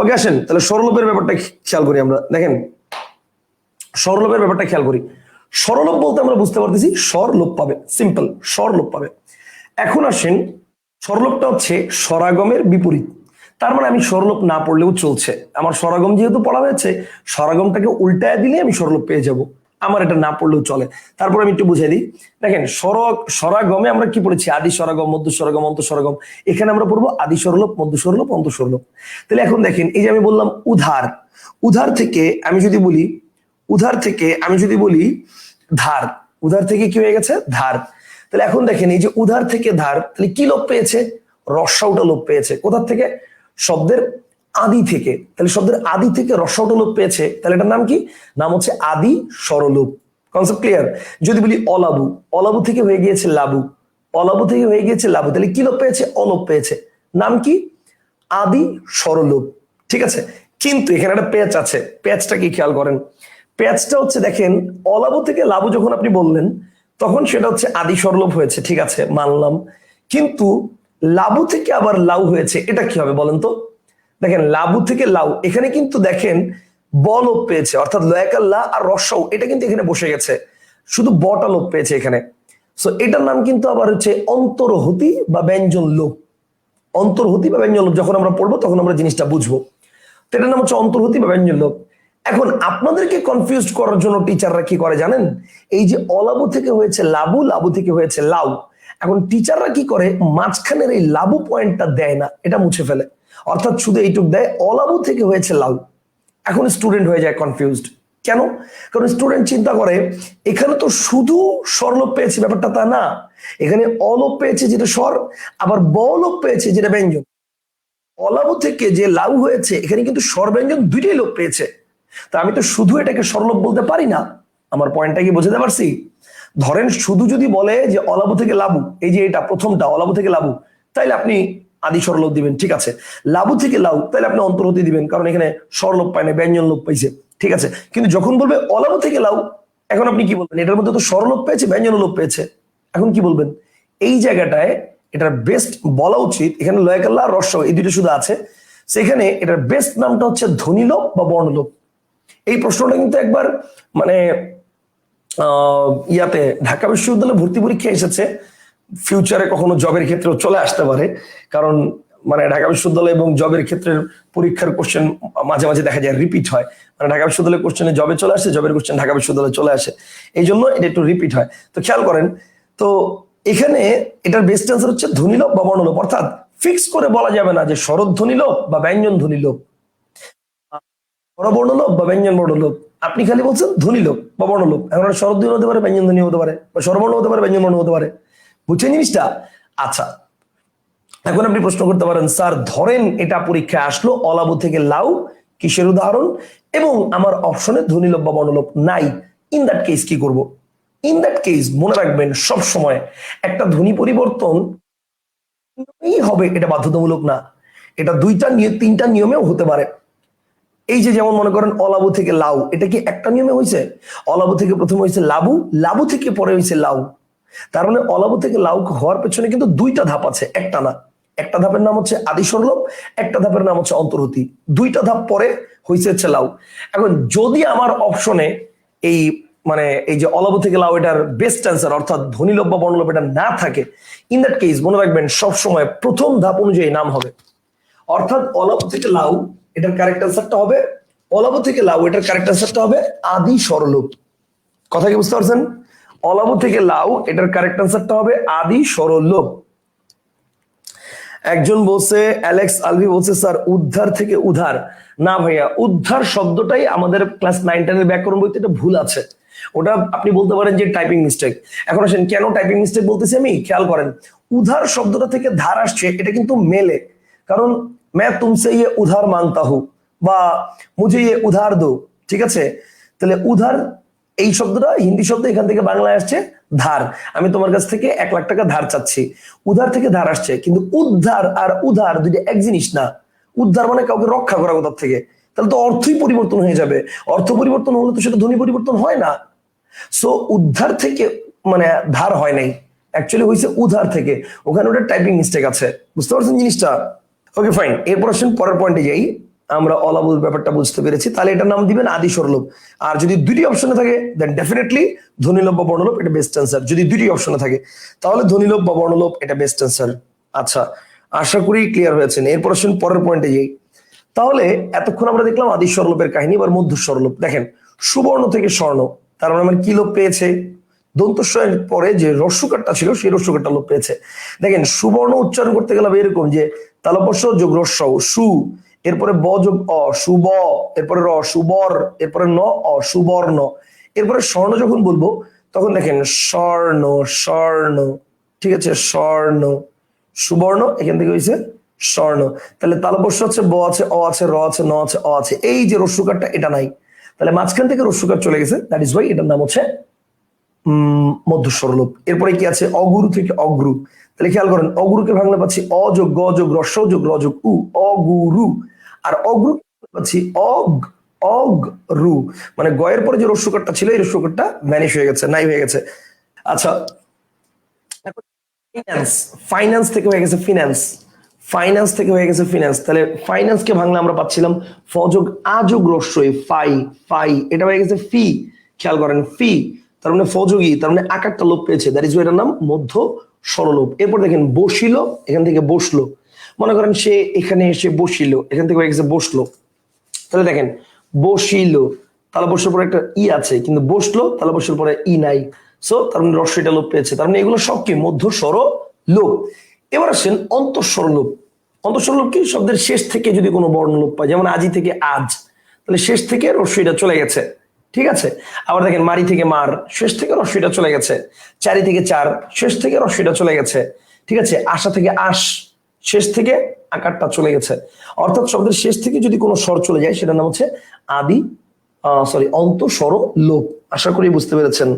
ওকে, আসেন। তাহলে সরলোপের ব্যাপারটা খেয়াল করি আমরা। দেখেন সরলোপের ব্যাপারটা খেয়াল করি। সরলোপ বলতে আমরা বুঝতে পারতেছি স্বর লোপ পাবে। সিম্পল স্বর লোপ পাবে। এখন আসেন সরলোপটা হচ্ছে সরাগমের বিপরীত। তার মানে আমি স্বরলোপ না পড়লেও চলছে। আমার সরাগম যেহেতু পড়া হয়েছে সরাগমটাকে উল্টায় দিলে আমি স্বরলোপ পেয়ে যাব। আমার এটা না পড়লেও চলে। তারপর আমি একটু বুঝাই দিই। দেখেন স্বরক স্বরাগমে আমরা কি পড়েছি? আদি স্বরাগম মধ্য স্বরাগম অন্ত স্বরাগম এখানে আমরা পড়ব আদি স্বরলোপ মধ্য স্বরলোপ অন্ত স্বরলোপ তাহলে এখন দেখেন, এই যে আমি বললাম উধার। উধার থেকে আমি যদি বলি, উধার থেকে আমি যদি বলি ধার, উধার থেকে কি হয়ে গেছে? ধার। তাহলে এখন দেখেন, এই যে উধার থেকে ধার, তাহলে কি লোপ পেয়েছে? রসাউটা লোপ পেয়েছে। কোথার থেকে? শব্দের আদি থেকে, তাহলে শব্দের আদি থেকে রসাউটা লোপ পেয়েছে, তাহলে এটার নাম কি? নাম হচ্ছে আদি স্বরলোপ। কনসেপ্ট ক্লিয়ার যদি বলি অলাবু অলাবু থেকে হয়ে গিয়েছে লাবু। অলাবু থেকে হয়ে গিয়েছে লাবু, তাহলে কি লোপ পেয়েছে? অলোপ পেয়েছে। নাম কি? আদি স্বরলোপ। ঠিক আছে? কিন্তু এখানে একটা পেঁচ আছে। পেঁচটা কি খেয়াল করেন? পেঁচটা হচ্ছে দেখেন, অলাবু থেকে লাবু যখন আপনি বললেন, তখন সেটা হচ্ছে আদি স্বরলোপ হয়েছে। ঠিক আছে, মানলাম। কিন্তু লাবু থেকে আবার লাউ হয়েছে, এটা কি হবে বলেন তো? দেখেন, লাবু থেকে লাউ, এখানে কিন্তু দেখেন ব লোপ পেয়েছে, অর্থাৎ লয়াকাল লা আর রসাও এটা কিন্তু এখানে বসে গেছে। শুধু বটা লোপ পেয়েছে এখানে। সো এটার নাম কিন্তু আবার হচ্ছে অন্তর্হতি বা ব্যঞ্জন লোপ। অন্তর্হতি বা ব্যঞ্জন লোপ, যখন আমরা পড়ব তখন আমরা জিনিসটা বুঝব। তো এটার নাম হচ্ছে অন্তর্হতি বা ব্যঞ্জন লোপ। এখন আপনাদেরকে কনফিউজ করার জন্য টিচাররা কি করে জানেন? এই যে অলাবু থেকে হয়েছে লাবু লাবু থেকে হয়েছে লাউ। এখন টিচাররা কি করে? মাঝখানের এই লাবু পয়েন্টটা দেয় না, এটা মুছে ফেলে। অর্থাৎ শুধু এইটুক দেয় অলাবু থেকে হয়েছে লাউ। এখন স্টুডেন্ট হয়ে যায় কনফিউজড কেন? কারণ স্টুডেন্ট চিন্তা করে, এখানে তো শুধু স্বরলোপ পেয়েছে, ব্যাপারটা তা না। এখানে অলোপ পেয়েছে যেটা স্বর, আবার বলোপ পেয়েছে যেটা ব্যঞ্জন। অলাবু থেকে যে লাউ হয়েছে, এখানে কিন্তু স্বর ব্যঞ্জন দুইটাই লোপ পেয়েছে। তা আমি তো শুধু এটাকে স্বরলোপ বলতে পারি না। আমার পয়েন্টটা কি বোঝাতে পারছি? ধরেন শুধু যদি বলে যে অলাবু থেকে লাবু, এই যে এটা প্রথমটা অলাবু থেকে লাবু, তাইলে আপনি আদি স্বরলোপ দিবেন ঠিক আছে? লাবু থেকে লাউ তাহলে আপনি অন্তর্হতি দিবেন কারণ এখানে স্বরলোপ পায় না ব্যঞ্জন লোপ পাইছে ঠিক আছে? কিন্তু যখন বলবে অলাবু থেকে লাউ এখন আপনি কি বলবেন? এটার মধ্যে তো স্বরলোপ পেয়েছে ব্যঞ্জন লোপ পেয়েছে এখন কি বলবেন? এই জায়গাটায় এটার বেস্ট বলা উচিত এখানে লয়কাল্লা রস্য এই দুটো শুধু আছে সেখানে এটার বেস্ট নামটা হচ্ছে ধ্বনিলোপ বা বর্ণলোপ এই প্রশ্নটা কিন্তু একবার মানে আহ, ইয়াতে ঢাকা বিশ্ববিদ্যালয়ে ভর্তি পরীক্ষা এসেছে ফিউচারে কখনো জবের ক্ষেত্রেও চলে আসতে পারে। কারণ মানে ঢাকা বিশ্ববিদ্যালয় এবং জবের ক্ষেত্রে পরীক্ষার কোশ্চেন মাঝে মাঝে দেখা যায় রিপিট হয়। মানে ঢাকা বিশ্ববিদ্যালয়ের কোশ্চেনে জবে চলে আসে জবের কোশ্চেন ঢাকা বিশ্ববিদ্যালয়ে চলে আসে। এই জন্য এটা একটু রিপিট হয়। তো খেয়াল করেন, তো এখানে এটার বেস্ট অ্যান্সার হচ্ছে ধ্বনিলোপ বা বর্ণলোপ অর্থাৎ ফিক্স করে বলা যাবে না যে শরৎ ধ্বনিলোপ বা ব্যঞ্জন ধ্বনিলোপ স্বরবর্ণলোপ বা ব্যঞ্জন বর্ণলোপ আপনি খালি বলছেন ধ্বনিলোপ বা বর্ণলোপ এখন শরৎ ধ্বনি হতে পারে, ব্যঞ্জন ধ্বনি হতে পারে বা স্বরবর্ণ হতে পারে, ব্যঞ্জন বর্ণ হতে পারে। বুঝছেন জিনিসটা? আচ্ছা এখন আপনি প্রশ্ন করতে পারেন, স্যার, ধরেন এটা পরীক্ষায় আসলো অলাবু থেকে লাউ, কিসের উদাহরণ? এবং আমার অপশনে ধ্বনিলোপ বা বর্ণলোপ নাই। ইন দ্যাট কেস কি করব? ইন দ্যাট কেস মনে রাখবেন, সব সময় একটা ধ্বনি পরিবর্তন হবে, এটা বাধ্যতামূলক না। এটা দুইটা নিয়ে তিনটা নিয়মেও হতে পারে। এই যে যেমন মনে করেন অলাবু থেকে লাউ, এটা কি একটা নিয়মে হয়েছে অলাবু থেকে প্রথমে হয়েছে লাবু লাবু থেকে পরে হয়েছে লাউ। তার মানে অলাবু থেকে লাউ হওয়ার পেছনে কিন্তু দুইটা ধাপ আছে, একটা না। একটা ধাপের নাম হচ্ছে আদি স্বরলোপ একটা ধাপের নাম হচ্ছে অন্তর্হতি দুইটা ধাপ পরে হয়েছে হচ্ছে লাউ। এখন যদি আমার অপশনে এই মানে এই যে অলাবু থেকে লাউ এটার বেস্ট অ্যান্সার অর্থাৎ ধ্বনিলোপ বা বর্ণলোপ এটা না থাকে ইন দ্যাট কেস মনে রাখবেন সবসময় প্রথম ধাপ অনুযায়ী নাম হবে। অর্থাৎ অলাবু থেকে লাউ এটার কারেক্ট অ্যান্সারটা হবে, অলাবু থেকে লাউ এটার কারেক্ট অ্যান্সারটা হবে আদি স্বরলোপ কথা কি বুঝতে পারছেন? অলাবু থেকে লাউ, এটার কারেক্ট আনসারটা হবে আদি সরল লোভ একজন বলছে, অ্যালেক্স আলভি বলছে, স্যার, উদ্ধার থেকে উধার। না ভাইয়া, উদ্ধার শব্দটাই আমাদের ক্লাস নাইন টেনের ব্যাকরণ বইতে একটা ভুল আছে। ওটা আপনি বলতে পারেন যে টাইপিং মিস্টেক এখন আসেন, কেন টাইপিং মিস্টেক বলতেছি আমি? খেয়াল করেন, উধার শব্দটা থেকে ধার আসছে, এটা কিন্তু মেলে। কারণ ম্যা তুমসে ইয়ে উধার মানতা হু বা মুঝে ইয়ে উধার দো ঠিক আছে? তাহলে উধার এই শব্দটা হিন্দি শব্দ এখান থেকে বাংলায় আসছে, ধার। আমি তোমার কাছ থেকে এক লাখ টাকা ধার চাচ্ছি। উধার থেকে ধার আসছে, কিন্তু উদ্ধার আর উধার দুইটা এক জিনিস না। উদ্ধার মানে কাউকে রক্ষা করা কোথার থেকে। তাহলে তো অর্থই পরিবর্তন হয়ে যাবে। অর্থ পরিবর্তন হলে তো সেটা ধ্বনি পরিবর্তন হয় না। সো উদ্ধার থেকে মানে ধার হয় নাই। অ্যাকচুয়ালি হয়েছে উধার থেকে। ওখানে ওটা টাইপিং মিস্টেক আছে। বুঝতে পারছেন জিনিসটা? ওকে ফাইন এরপর আসেন পরের পয়েন্টে যাই। আমরা অলাবুল ব্যাপারটা বুঝতে পেরেছি, তাহলে এটার নাম দিবেন আদি স্বরলোপ আর যদি দুটি অপশনে থাকে দেন ডেফিনেটলি ধ্বনিলোপ বা বর্ণলোপ এটা বেস্ট অ্যান্সার যদি দুটি অপশনে থাকে, তাহলে ধ্বনিলোপ বা বর্ণলোপ এটা বেস্ট অ্যান্সার আচ্ছা আশা করি ক্লিয়ার হয়েছেন এরপর আসুন পরের পয়েন্টে যাই। তাহলে এতক্ষণ আমরা দেখলাম আদি স্বরলোপের কাহিনী এবার মধ্য স্বরলোপ দেখেন, সুবর্ণ থেকে স্বর্ণ, তার মানে আমার কি লোপ পেয়েছে? দন্তস্বয়ের পরে যে রস্যকারটা ছিল, সেই রস্যকারটা লোপ পেয়েছে। দেখেন, সুবর্ণ উচ্চারণ করতে গেলাম এরকম যে তালপস্য যোগ রস্য, সু এরপরে ব যোগ অ সুব এরপরে র, সুবর, এরপরে ন, অ, সুবর্ণ। এরপরে স্বর্ণ যখন বলব, তখন দেখেন স্বর্ণ স্বর্ণ, ঠিক আছে, স্বর্ণ, সুবর্ণ, এখান থেকে হয়েছে স্বর্ণ। তাহলে তালপস্য হচ্ছে ব আছে, অ আছে, র আছে, ন আছে, অ আছে, এই যে রস্যকারটা এটা নাই। তাহলে মাঝখান থেকে রস্যকার চলে গেছে দ্যাট ইজ ওয়াই এটার নাম হচ্ছে মধ্যস্বরলোপ এরপরে কি আছে, অগুরু থেকে অগ্রু। তাহলে খেয়াল করেন, অগুরুকে ভাঙলে পাচ্ছি অ যোগ, গ যোগ রস্য যোগ, র যোগ, উ, অগুরু। আর অগ্রু পাচ্ছি অগ অগ রু মানে গয়ের পরে যে রস্যকারটা ছিল, এই রস্যকারটা ম্যানিশ হয়ে গেছে, নাই হয়ে গেছে। আচ্ছা ফাইন্যান্স ফাইন্যান্স থেকে হয়ে গেছে ফিনান্স ফাইন্যান্স থেকে হয়ে গেছে ফিনান্স তাহলে ফাইন্যান্সকে ভাঙলে আমরা পাচ্ছিলাম ফযোগ আযোগ রস্যই, ফাই ফাই, এটা হয়ে গেছে ফি, খেয়াল করেন, ফি, তার মানে ফযোগী তার মানে আকারটা লোপ পেয়েছে। দ্যাট ইজ এটার নাম মধ্য সরলোপ এরপর দেখেন, বসিল, এখান থেকে বসল। মনে করেন সে এখানে এসে বসিল, এখান থেকে গেছে বসল। তাহলে দেখেন, বসিল তাহলে বসার পরে একটা ই আছে, কিন্তু বসল তাহলে বসার পরে ই নাই। সো তার মানে রস্যটা লোপ পেয়েছে। তার মানে এগুলো সব কি? মধ্য স্বর লোপ। এবার আসেন অন্তঃস্বর লোপ। অন্তঃস্বর লোপ কি? শব্দের শেষ থেকে যদি কোনো বর্ণ লোপ পায়, যেমন আজি থেকে আজ, তাহলে শেষ থেকে রস্যইটা চলে গেছে। ঠিক আছে? আবার দেখেন, মারি থেকে মার, শেষ থেকে রস্যইটা চলে গেছে। চারি থেকে চার, শেষ থেকে রস্যইটা চলে গেছে। ঠিক আছে? আশা থেকে আশ শেষ থেকে আকারটা চলে গেছে। অর্থাৎ শব্দের শেষ থেকে যদি কোনো স্বর চলে যায়, সেটার নাম হচ্ছে আদি সরি অন্ত স্বর লোপ আশা করি বুঝতে পেরেছেন।